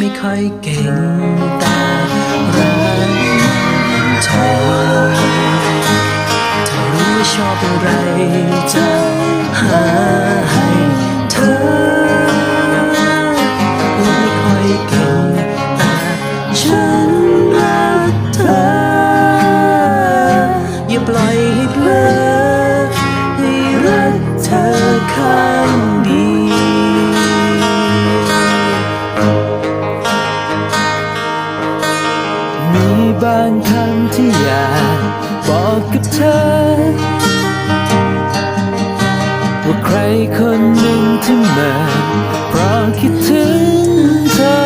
未ม่างคำที่อยากบอกกับเธอ ว่าใครคนหนึ่งที่มาเพราะคิดถึงเธอ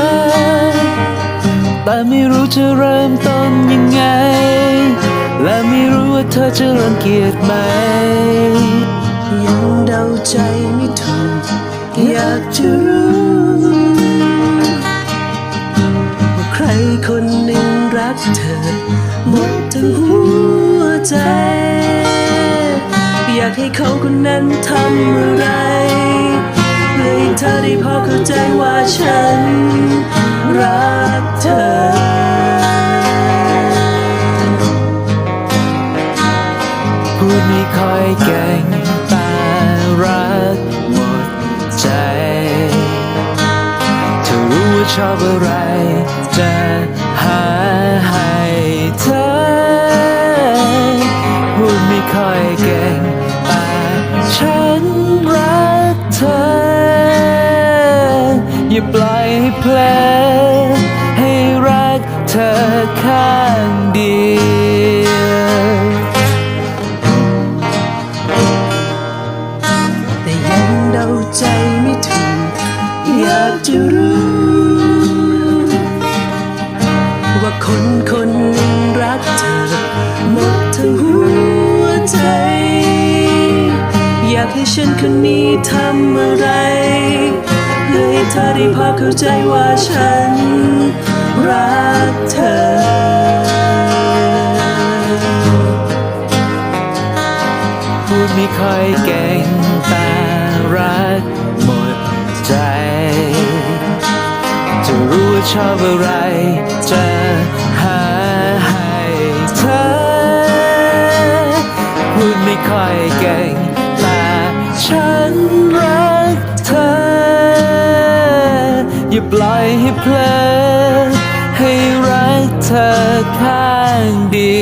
แต่ไม่รู้จะเริ่มต้นยังไง และไม่รู้ว่าเธอจะรังเกียจไหม ยังเดาใจไม่ถูกอยากจะรู้ เธอหมดทั้งหัวใจ อยากให้เขาคนนั้นทำอะไรเพื่อให้เธอได้พอเข้าใจว่าฉัน รักเธอพูดไม่ค่อยเก่งแต่รักหมดใจเธอรู้ว่าชอบอะไร ค่อยเก่ง แต่ฉันรักเธอ อย่าปล่อยให้เพลให้รักเธอข้างเดียวแต่ยังเดาใจไม่ถูก อยากจะรู้ ว่าคนคนหนึ่งรักเธอหมดทั้งหัว ใจ อยากให้ฉันคนนี้ทำอะไรเพื่อให้เธอได้พอเข้าใจว่าฉันรักเธอพูดไม่ค่อยเก่งแต่รักหมดใจ จะรู้ว่าชอบอะไรจ ไม่ค่อยเก่ง แต่ฉันรักเธอ อย่าปล่อยให้เพลอให้รักเธอข้างเดียว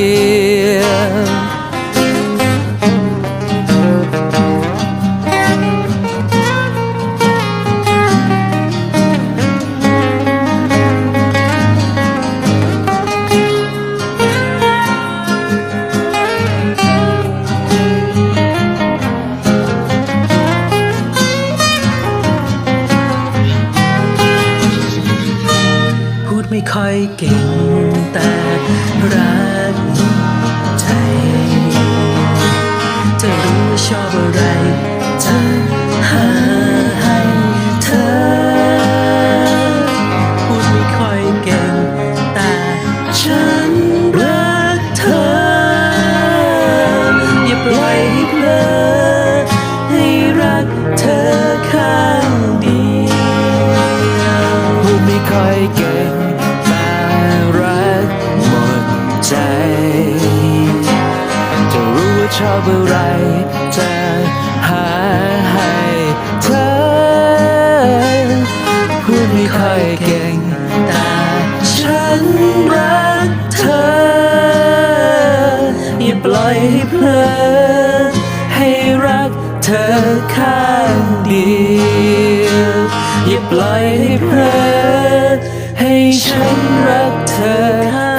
เก่งแต่รักหมดใจ จะรู้ชอบอะไรจะหาให้เธอ พูดไม่ค่อยเก่งแต่ฉันรักเธอ อย่าปล่อยให้เพลอให้รักเธอข้างเดียวพูดไม่ค่อยเก่ง ชอบอะไรจะหาให้เธอพูดไม่ค่อยเก่งแต่ฉันรักเธอ อย่าปล่อยให้เพลินให้รักเธอข้างเดียวอย่าปล่อยให้เพลินให้ฉันรักเธอ